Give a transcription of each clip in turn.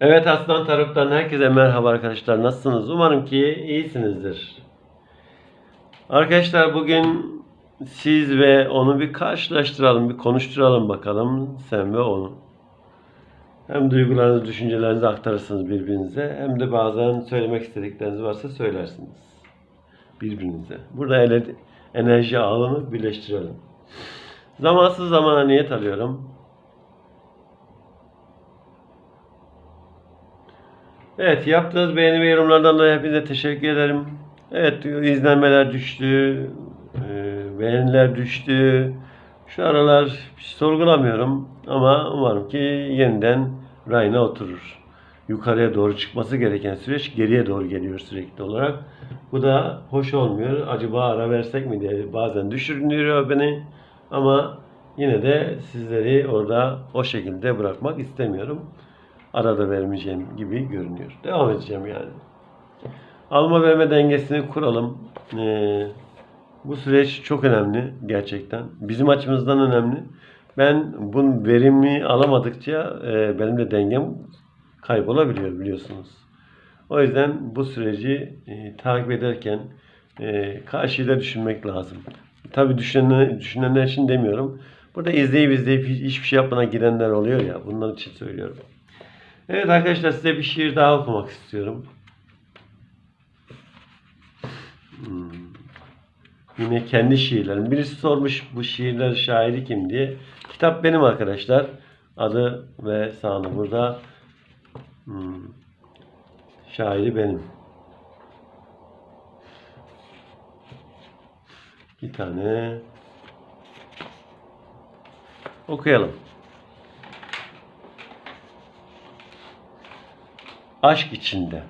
Evet Aslan Tarot'tan herkese merhaba arkadaşlar. Nasılsınız? Umarım ki iyisinizdir. Arkadaşlar bugün siz ve onu bir karşılaştıralım, bir konuşturalım bakalım sen ve onu. Hem duygularınızı, düşüncelerinizi aktarırsınız birbirinize hem de bazen söylemek istedikleriniz varsa söylersiniz birbirinize. Burada enerji ağını birleştirelim. Zamansız zamana niyet alıyorum. Evet yaptığınız beğeni ve yorumlardan dolayı hepinize teşekkür ederim. Evet izlenmeler düştü, e, beğeniler düştü. Şu aralar sorgulamıyorum ama umarım ki yeniden rayına oturur. Yukarıya doğru çıkması gereken süreç geriye doğru geliyor sürekli olarak. Bu da hoş olmuyor. Acaba ara versek mi diye bazen düşündürüyor beni. Ama yine de sizleri orada o şekilde bırakmak istemiyorum arada vermeyeceğim gibi görünüyor. Devam edeceğim yani. Alma verme dengesini kuralım. Ee, bu süreç çok önemli gerçekten. Bizim açımızdan önemli. Ben bunun verimi alamadıkça e, benim de dengem kaybolabiliyor biliyorsunuz. O yüzden bu süreci e, takip ederken e, karşıyı da düşünmek lazım. Tabii düşünenler, düşünenler için demiyorum. Burada izleyip izleyip hiç- hiçbir şey yapmadan gidenler oluyor ya. Bunlar için söylüyorum. Evet arkadaşlar size bir şiir daha okumak istiyorum. Hmm. Yine kendi şiirlerim. Birisi sormuş bu şiirler şairi kim diye. Kitap benim arkadaşlar. Adı ve sanı burada. Hmm. Şairi benim. Bir tane okuyalım. Aşk içinde.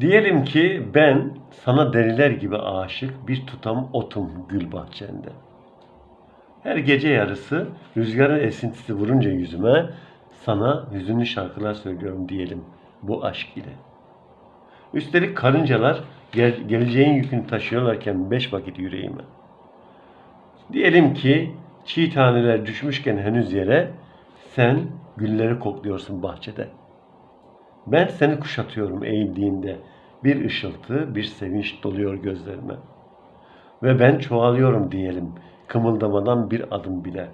Diyelim ki ben sana deliler gibi aşık bir tutam otum gül bahçende. Her gece yarısı rüzgarın esintisi vurunca yüzüme sana hüzünlü şarkılar söylüyorum diyelim bu aşk ile. Üstelik karıncalar gel- geleceğin yükünü taşıyorlarken beş vakit yüreğime. Diyelim ki çiğ taneler düşmüşken henüz yere sen gülleri kokluyorsun bahçede. Ben seni kuşatıyorum eğildiğinde. Bir ışıltı, bir sevinç doluyor gözlerime. Ve ben çoğalıyorum diyelim, kımıldamadan bir adım bile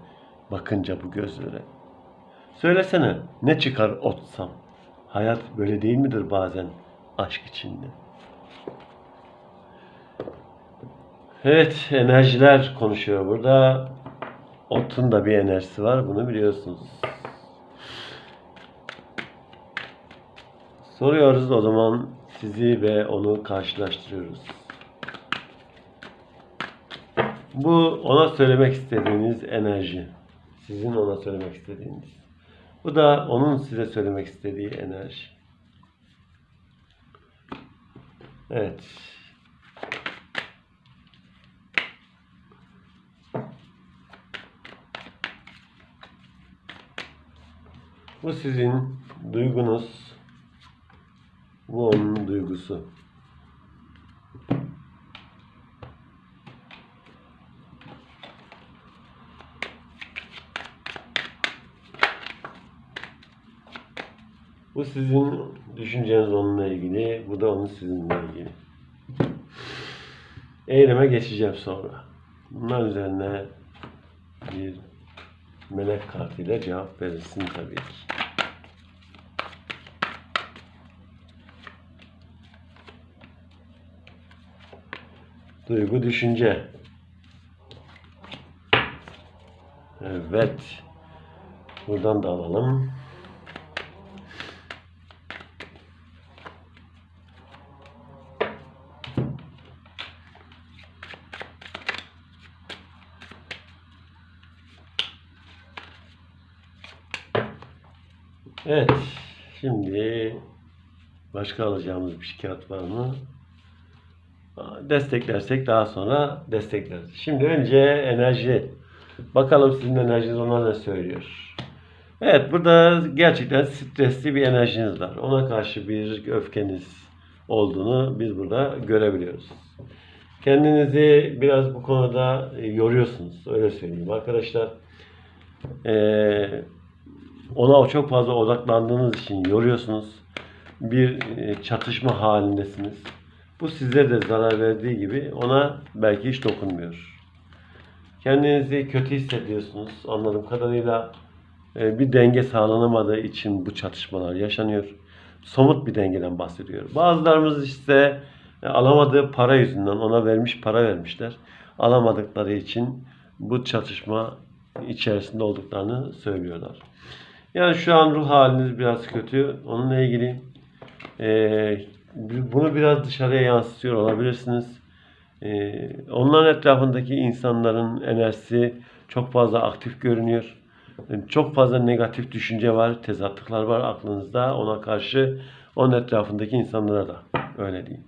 bakınca bu gözlere. Söylesene ne çıkar otsam? Hayat böyle değil midir bazen aşk içinde? Evet, enerjiler konuşuyor burada. Otun da bir enerjisi var, bunu biliyorsunuz. Soruyoruz o zaman sizi ve onu karşılaştırıyoruz. Bu ona söylemek istediğiniz enerji. Sizin ona söylemek istediğiniz. Bu da onun size söylemek istediği enerji. Evet. Bu sizin duygunuz, bu onun duygusu. Bu sizin düşünceniz onunla ilgili, bu da onun sizinle ilgili. Eyleme geçeceğim sonra. Bunlar üzerine bir melek kartıyla cevap verirsin tabii ki. Duygu, düşünce. Evet. Buradan da alalım. Evet. Şimdi başka alacağımız bir kağıt var mı? Desteklersek daha sonra destekleriz. Şimdi önce enerji. Bakalım sizin enerjiniz ona ne söylüyor. Evet burada gerçekten stresli bir enerjiniz var. Ona karşı bir öfkeniz olduğunu biz burada görebiliyoruz. Kendinizi biraz bu konuda e, yoruyorsunuz. Öyle söyleyeyim arkadaşlar. Ee, ona çok fazla odaklandığınız için yoruyorsunuz. Bir e, çatışma halindesiniz. Bu size de zarar verdiği gibi ona belki hiç dokunmuyor. Kendinizi kötü hissediyorsunuz. Anladığım kadarıyla e, bir denge sağlanamadığı için bu çatışmalar yaşanıyor. Somut bir dengeden bahsediyor. Bazılarımız işte e, alamadığı para yüzünden ona vermiş para vermişler. Alamadıkları için bu çatışma içerisinde olduklarını söylüyorlar. Yani şu an ruh haliniz biraz kötü. Onunla ilgili e, bunu biraz dışarıya yansıtıyor olabilirsiniz. Ee, onların etrafındaki insanların enerjisi çok fazla aktif görünüyor. Yani Çok fazla negatif düşünce var, tezatlıklar var aklınızda. Ona karşı onun etrafındaki insanlara da öyle diyeyim.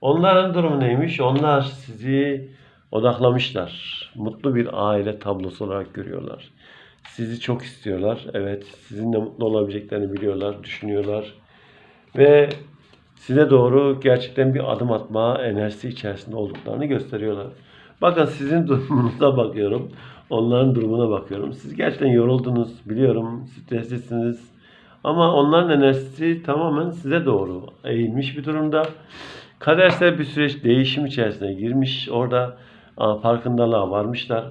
Onların durumu neymiş? Onlar sizi odaklamışlar. Mutlu bir aile tablosu olarak görüyorlar. Sizi çok istiyorlar. Evet, sizinle mutlu olabileceklerini biliyorlar, düşünüyorlar. Ve size doğru gerçekten bir adım atma enerjisi içerisinde olduklarını gösteriyorlar. Bakın sizin durumunuza bakıyorum. Onların durumuna bakıyorum. Siz gerçekten yoruldunuz. Biliyorum. Streslisiniz. Ama onların enerjisi tamamen size doğru eğilmiş bir durumda. Kadersel bir süreç değişim içerisine girmiş. Orada farkındalığa varmışlar.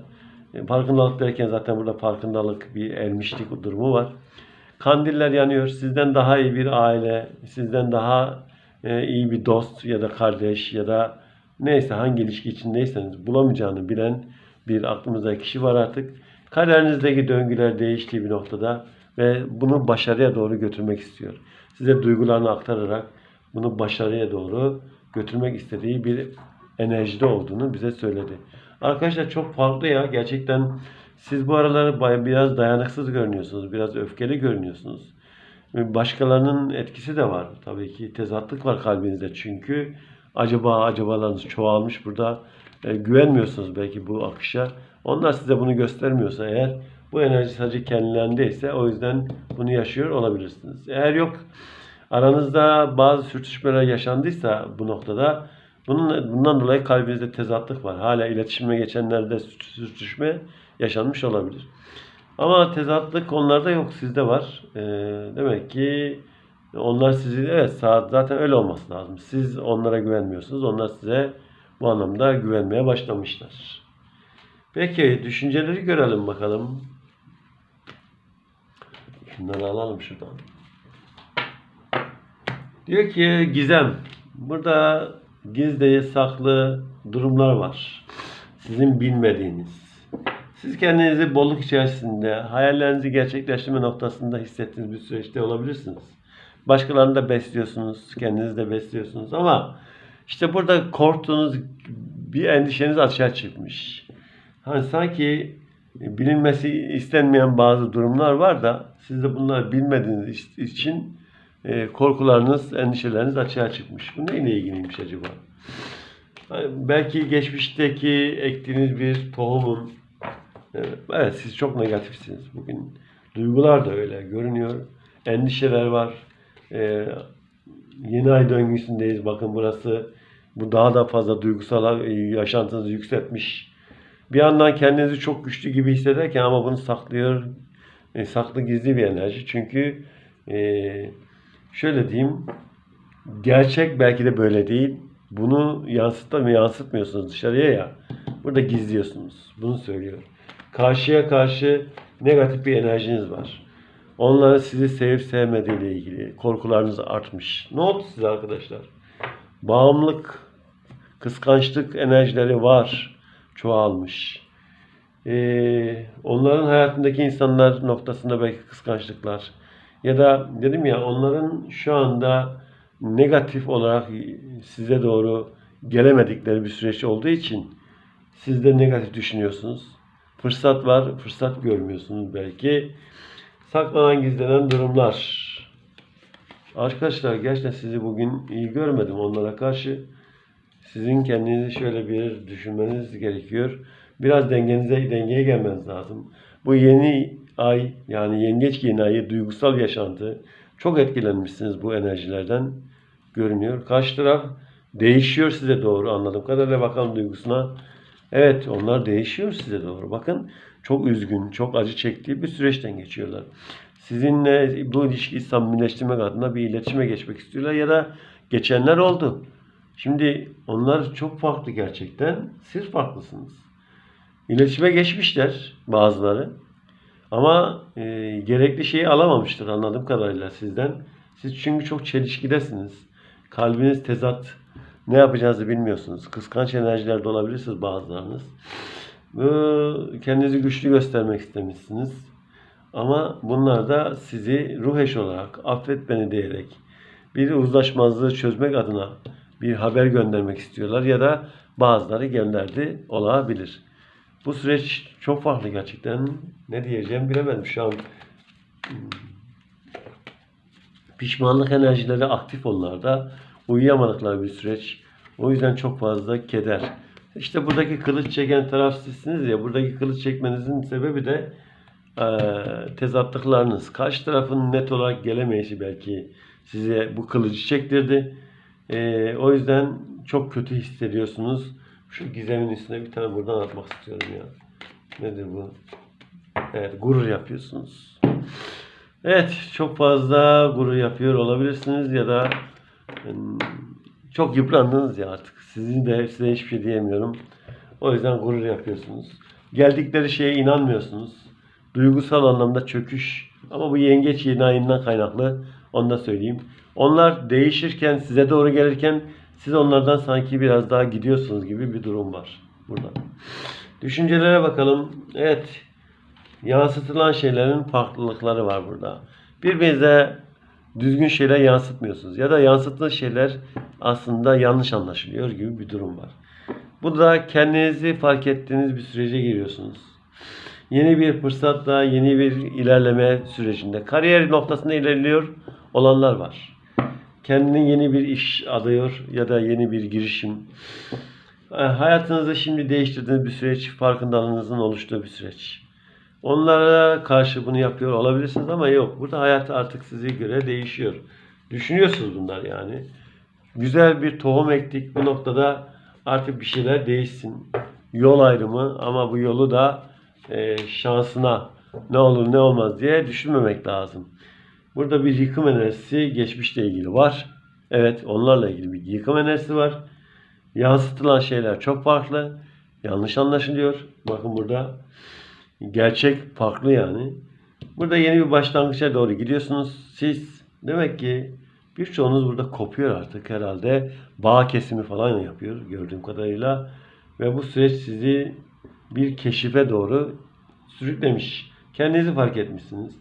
E, Farkındalık derken zaten burada farkındalık bir ermişlik durumu var. Kandiller yanıyor. Sizden daha iyi bir aile, sizden daha e, iyi bir dost ya da kardeş ya da neyse hangi ilişki içindeyseniz bulamayacağını bilen bir aklımızdaki kişi var artık. Kaderinizdeki döngüler değiştiği bir noktada ve bunu başarıya doğru götürmek istiyor. Size duygularını aktararak bunu başarıya doğru götürmek istediği bir enerjide olduğunu bize söyledi. Arkadaşlar çok farklı ya. Gerçekten siz bu aralar bay- biraz dayanıksız görünüyorsunuz. Biraz öfkeli görünüyorsunuz. Başkalarının etkisi de var. Tabii ki tezatlık var kalbinizde. Çünkü acaba acabalarınız çoğalmış burada. E, güvenmiyorsunuz belki bu akışa. Onlar size bunu göstermiyorsa eğer bu enerji sadece kendilerindeyse o yüzden bunu yaşıyor olabilirsiniz. Eğer yok aranızda bazı sürtüşmeler yaşandıysa bu noktada bunun, bundan dolayı kalbinizde tezatlık var. Hala iletişime geçenlerde sürtüşme yaşanmış olabilir. Ama tezatlık onlarda yok, sizde var. Ee, demek ki onlar sizi, evet saat zaten öyle olması lazım. Siz onlara güvenmiyorsunuz, onlar size bu anlamda güvenmeye başlamışlar. Peki, düşünceleri görelim bakalım. Şunları alalım şuradan. Diyor ki Gizem, burada gizli saklı durumlar var. Sizin bilmediğiniz. Siz kendinizi bolluk içerisinde, hayallerinizi gerçekleştirme noktasında hissettiğiniz bir süreçte olabilirsiniz. Başkalarını da besliyorsunuz, kendinizi de besliyorsunuz ama işte burada korktuğunuz bir endişeniz açığa çıkmış. Hani sanki bilinmesi istenmeyen bazı durumlar var da siz de bunları bilmediğiniz için e, korkularınız, endişeleriniz açığa çıkmış. Bu neyle ilgiliymiş acaba? Belki geçmişteki ektiğiniz bir tohumun Evet, siz çok negatifsiniz bugün. Duygular da öyle görünüyor. Endişeler var. Ee, yeni ay döngüsündeyiz. Bakın burası bu daha da fazla duygusal e, yaşantınızı yükseltmiş. Bir yandan kendinizi çok güçlü gibi hissederken ama bunu saklıyor. E, saklı gizli bir enerji. Çünkü e, şöyle diyeyim gerçek belki de böyle değil. Bunu yansıtmıyor, yansıtmıyorsunuz dışarıya ya. Burada gizliyorsunuz. Bunu söylüyor. Karşıya karşı negatif bir enerjiniz var. Onların sizi sevip sevmediğiyle ilgili korkularınız artmış. Ne oldu size arkadaşlar? Bağımlılık, kıskançlık enerjileri var. Çoğalmış. Ee, onların hayatındaki insanlar noktasında belki kıskançlıklar. Ya da dedim ya onların şu anda negatif olarak size doğru gelemedikleri bir süreç olduğu için siz de negatif düşünüyorsunuz. Fırsat var, fırsat görmüyorsunuz belki. Saklanan gizlenen durumlar. Arkadaşlar gerçekten sizi bugün iyi görmedim onlara karşı. Sizin kendinizi şöyle bir düşünmeniz gerekiyor. Biraz dengenize dengeye gelmeniz lazım. Bu yeni ay yani yengeç yeni ayı duygusal yaşantı çok etkilenmişsiniz bu enerjilerden görünüyor. Karşı taraf değişiyor size doğru anladığım kadarıyla bakalım duygusuna. Evet onlar değişiyor size doğru. Bakın çok üzgün, çok acı çektiği bir süreçten geçiyorlar. sizinle bu ilişkiyi samimileştirmek adına bir iletişime geçmek istiyorlar ya da geçenler oldu. Şimdi onlar çok farklı gerçekten. Siz farklısınız. İletişime geçmişler bazıları. Ama e, gerekli şeyi alamamıştır anladığım kadarıyla sizden. Siz çünkü çok çelişkidesiniz. Kalbiniz tezat. Ne yapacağınızı bilmiyorsunuz. Kıskanç enerjilerde olabilirsiniz bazılarınız. Bu, kendinizi güçlü göstermek istemişsiniz. Ama bunlar da sizi ruh eş olarak affet beni diyerek bir uzlaşmazlığı çözmek adına bir haber göndermek istiyorlar ya da bazıları gönderdi olabilir. Bu süreç çok farklı gerçekten. Ne diyeceğim bilemedim şu an. Hmm. Pişmanlık enerjileri aktif onlarda. Uyuyamadıkları bir süreç. O yüzden çok fazla keder. İşte buradaki kılıç çeken taraf sizsiniz ya. Buradaki kılıç çekmenizin sebebi de eee tezatlıklarınız. Karşı tarafın net olarak gelemeyişi belki size bu kılıcı çektirdi. Eee, o yüzden çok kötü hissediyorsunuz. Şu gizemin üstüne bir tane buradan atmak istiyorum ya. Nedir bu? Evet, gurur yapıyorsunuz. Evet, çok fazla gurur yapıyor olabilirsiniz ya da çok yıprandınız ya artık. Sizin de size hiçbir şey diyemiyorum. O yüzden gurur yapıyorsunuz. Geldikleri şeye inanmıyorsunuz. Duygusal anlamda çöküş. Ama bu yengeç yeni ayından kaynaklı. Onu da söyleyeyim. Onlar değişirken, size doğru gelirken siz onlardan sanki biraz daha gidiyorsunuz gibi bir durum var burada. Düşüncelere bakalım. Evet. Yansıtılan şeylerin farklılıkları var burada. Birbirinize düzgün şeyler yansıtmıyorsunuz. Ya da yansıttığınız şeyler aslında yanlış anlaşılıyor gibi bir durum var. Bu da kendinizi fark ettiğiniz bir sürece giriyorsunuz. Yeni bir fırsatla, yeni bir ilerleme sürecinde. Kariyer noktasında ilerliyor olanlar var. Kendine yeni bir iş adıyor ya da yeni bir girişim. Hayatınızı şimdi değiştirdiğiniz bir süreç, farkındalığınızın oluştuğu bir süreç. Onlara karşı bunu yapıyor olabilirsiniz ama yok. Burada hayat artık size göre değişiyor. Düşünüyorsunuz bunlar yani. Güzel bir tohum ektik. Bu noktada artık bir şeyler değişsin. Yol ayrımı ama bu yolu da e, şansına ne olur ne olmaz diye düşünmemek lazım. Burada bir yıkım enerjisi geçmişle ilgili var. Evet onlarla ilgili bir yıkım enerjisi var. Yansıtılan şeyler çok farklı. Yanlış anlaşılıyor. Bakın burada gerçek farklı yani. Burada yeni bir başlangıça doğru gidiyorsunuz. Siz demek ki birçoğunuz burada kopuyor artık herhalde. Bağ kesimi falan yapıyor gördüğüm kadarıyla. Ve bu süreç sizi bir keşife doğru sürüklemiş. Kendinizi fark etmişsiniz.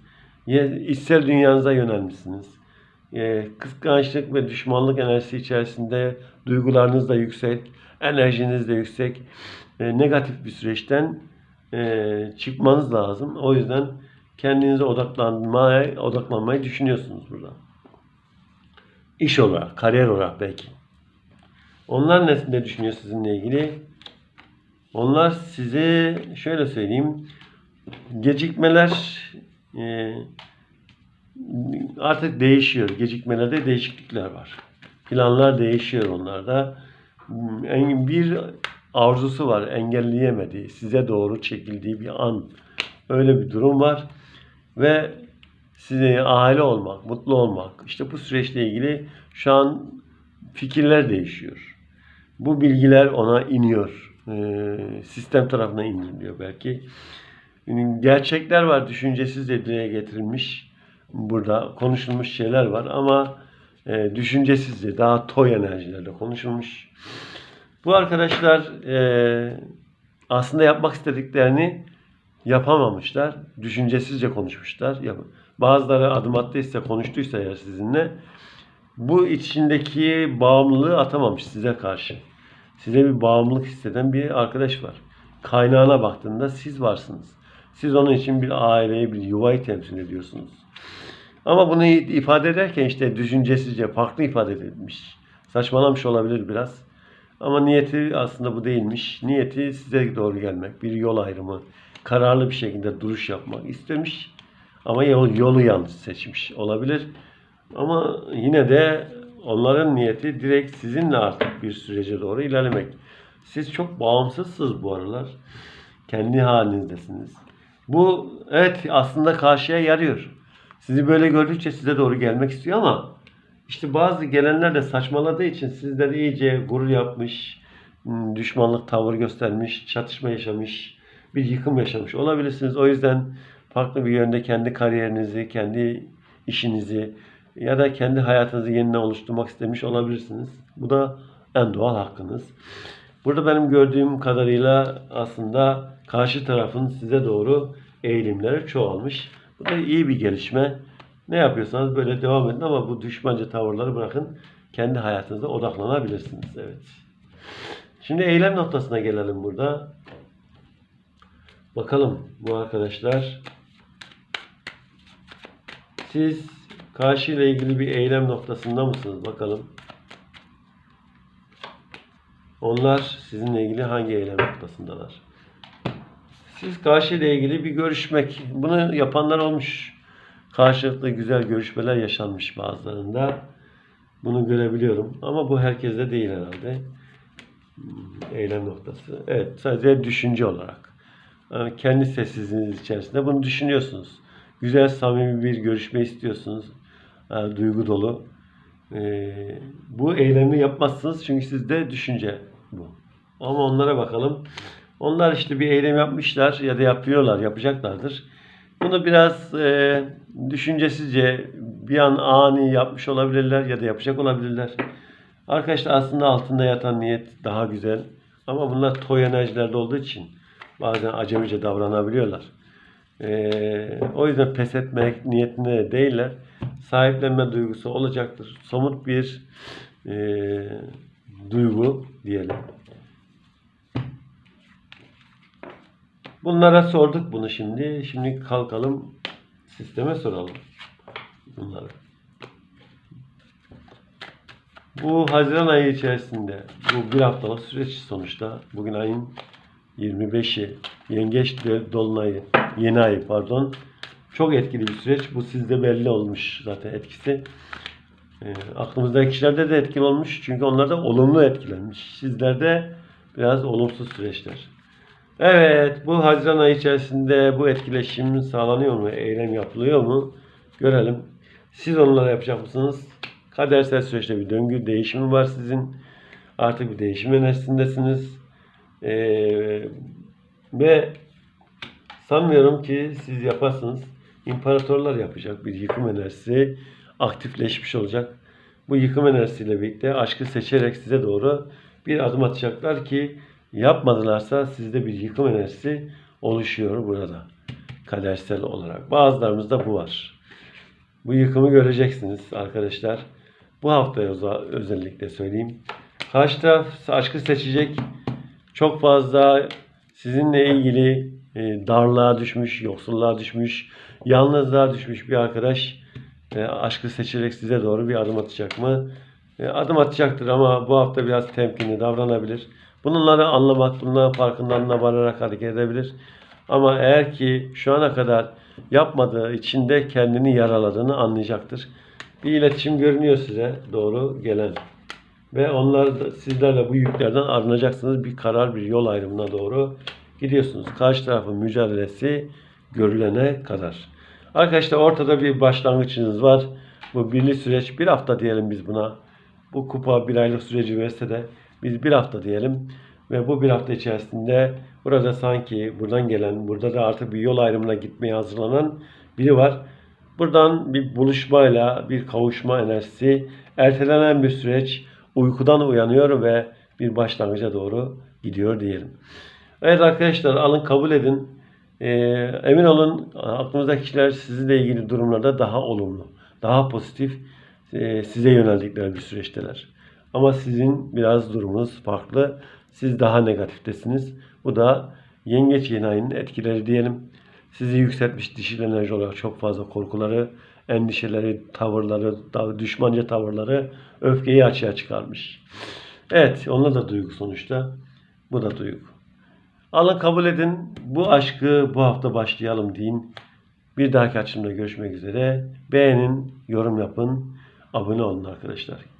İçsel dünyanıza yönelmişsiniz. E, kıskançlık ve düşmanlık enerjisi içerisinde duygularınız da yüksek, enerjiniz de yüksek. E, negatif bir süreçten e, çıkmanız lazım. O yüzden kendinize odaklanmaya, odaklanmayı düşünüyorsunuz burada. İş olarak, kariyer olarak belki. Onlar ne, ne düşünüyor sizinle ilgili? Onlar size şöyle söyleyeyim. Gecikmeler e, artık değişiyor. Gecikmelerde değişiklikler var. Planlar değişiyor onlarda. En- Bir arzusu var engelleyemediği, size doğru çekildiği bir an. Öyle bir durum var. Ve size aile olmak, mutlu olmak. işte bu süreçle ilgili şu an fikirler değişiyor. Bu bilgiler ona iniyor. Ee, sistem tarafından indiriliyor belki. Gerçekler var, düşüncesiz dile getirilmiş. Burada konuşulmuş şeyler var ama e, düşüncesizce, daha toy enerjilerle konuşulmuş. Bu arkadaşlar e, aslında yapmak istediklerini yapamamışlar. Düşüncesizce konuşmuşlar. Bazıları adım attıysa, konuştuysa eğer sizinle bu içindeki bağımlılığı atamamış size karşı. Size bir bağımlılık hisseden bir arkadaş var. Kaynağına baktığında siz varsınız. Siz onun için bir aileyi, bir yuvayı temsil ediyorsunuz. Ama bunu ifade ederken işte düşüncesizce farklı ifade edilmiş. Saçmalamış olabilir biraz. Ama niyeti aslında bu değilmiş. Niyeti size doğru gelmek, bir yol ayrımı, kararlı bir şekilde duruş yapmak istemiş. Ama yol, yolu yanlış seçmiş olabilir. Ama yine de onların niyeti direkt sizinle artık bir sürece doğru ilerlemek. Siz çok bağımsızsınız bu aralar. Kendi halinizdesiniz. Bu evet aslında karşıya yarıyor. Sizi böyle gördükçe size doğru gelmek istiyor ama işte bazı gelenler de saçmaladığı için sizler iyice gurur yapmış, hmm, düşmanlık tavır göstermiş, çatışma yaşamış, bir yıkım yaşamış olabilirsiniz. O yüzden farklı bir yönde kendi kariyerinizi, kendi işinizi ya da kendi hayatınızı yeniden oluşturmak istemiş olabilirsiniz. Bu da en doğal hakkınız. Burada benim gördüğüm kadarıyla aslında karşı tarafın size doğru eğilimleri çoğalmış. Bu da iyi bir gelişme. Ne yapıyorsanız böyle devam edin ama bu düşmanca tavırları bırakın. Kendi hayatınıza odaklanabilirsiniz. Evet. Şimdi eylem noktasına gelelim burada. Bakalım bu arkadaşlar siz karşı ile ilgili bir eylem noktasında mısınız? Bakalım. Onlar sizinle ilgili hangi eylem noktasındalar? Siz karşı ile ilgili bir görüşmek. Bunu yapanlar olmuş. Karşılıklı güzel görüşmeler yaşanmış bazılarında. Bunu görebiliyorum. Ama bu herkeste değil herhalde. Hmm, Eylem noktası. Evet sadece düşünce olarak. Kendi sessizliğiniz içerisinde bunu düşünüyorsunuz. Güzel, samimi bir görüşme istiyorsunuz. Duygu dolu. Ee, bu eylemi yapmazsınız çünkü sizde düşünce bu. Ama onlara bakalım. Onlar işte bir eylem yapmışlar ya da yapıyorlar, yapacaklardır. Bunu biraz e, düşüncesizce bir an ani yapmış olabilirler ya da yapacak olabilirler. Arkadaşlar aslında altında yatan niyet daha güzel. Ama bunlar toy enerjilerde olduğu için bazen acemice davranabiliyorlar. Ee, o yüzden pes etmek niyetinde de değiller. Sahiplenme duygusu olacaktır. Somut bir e, duygu diyelim. Bunlara sorduk bunu şimdi. Şimdi kalkalım sisteme soralım bunları. Bu Haziran ayı içerisinde bu bir haftalık süreç sonuçta bugün ayın 25'i Yengeç Dolunay'ı yeni ay pardon çok etkili bir süreç. Bu sizde belli olmuş zaten etkisi. E, aklımızdaki kişilerde de etkili olmuş. Çünkü onlar da olumlu etkilenmiş. Sizlerde biraz olumsuz süreçler. Evet, bu Haziran ayı içerisinde bu etkileşim sağlanıyor mu? Eylem yapılıyor mu? Görelim. Siz onlara yapacak mısınız? Kadersel süreçte bir döngü değişimi var sizin. Artık bir değişim enerjisindesiniz. Ee, ve sanmıyorum ki siz yaparsınız. İmparatorlar yapacak bir yıkım enerjisi aktifleşmiş olacak. Bu yıkım enerjisiyle birlikte aşkı seçerek size doğru bir adım atacaklar ki yapmadılarsa sizde bir yıkım enerjisi oluşuyor burada. Kadersel olarak. Bazılarımızda bu var. Bu yıkımı göreceksiniz arkadaşlar. Bu hafta özellikle söyleyeyim. Karşı taraf aşkı seçecek. Çok fazla sizinle ilgili e, darlığa düşmüş, yoksulluğa düşmüş, yalnızlığa düşmüş bir arkadaş e, aşkı seçerek size doğru bir adım atacak mı? E, adım atacaktır ama bu hafta biraz temkinli davranabilir. Bunları anlamak, bunların farkındalığına vararak hareket edebilir. Ama eğer ki şu ana kadar yapmadığı için de kendini yaraladığını anlayacaktır. Bir iletişim görünüyor size doğru gelen. Ve onlar da sizlerle bu yüklerden arınacaksınız. Bir karar, bir yol ayrımına doğru gidiyorsunuz. Karşı tarafın mücadelesi görülene kadar. Arkadaşlar ortada bir başlangıcınız var. Bu birli süreç bir hafta diyelim biz buna. Bu kupa bir aylık süreci verse de biz bir hafta diyelim. Ve bu bir hafta içerisinde burada sanki buradan gelen, burada da artık bir yol ayrımına gitmeye hazırlanan biri var. Buradan bir buluşmayla bir kavuşma enerjisi, ertelenen bir süreç uykudan uyanıyor ve bir başlangıca doğru gidiyor diyelim. Evet arkadaşlar alın kabul edin. Ee, emin olun aklınızdaki kişiler sizinle ilgili durumlarda daha olumlu, daha pozitif e, size yöneldikleri bir süreçteler. Ama sizin biraz durumunuz farklı. Siz daha negatiftesiniz. Bu da yengeç yeni ayının etkileri diyelim. Sizi yükseltmiş dişil enerji olarak çok fazla korkuları, endişeleri, tavırları, düşmanca tavırları, öfkeyi açığa çıkarmış. Evet, onlar da duygu sonuçta. Bu da duygu. Alın kabul edin. Bu aşkı bu hafta başlayalım deyin. Bir dahaki açımda görüşmek üzere. Beğenin, yorum yapın, abone olun arkadaşlar.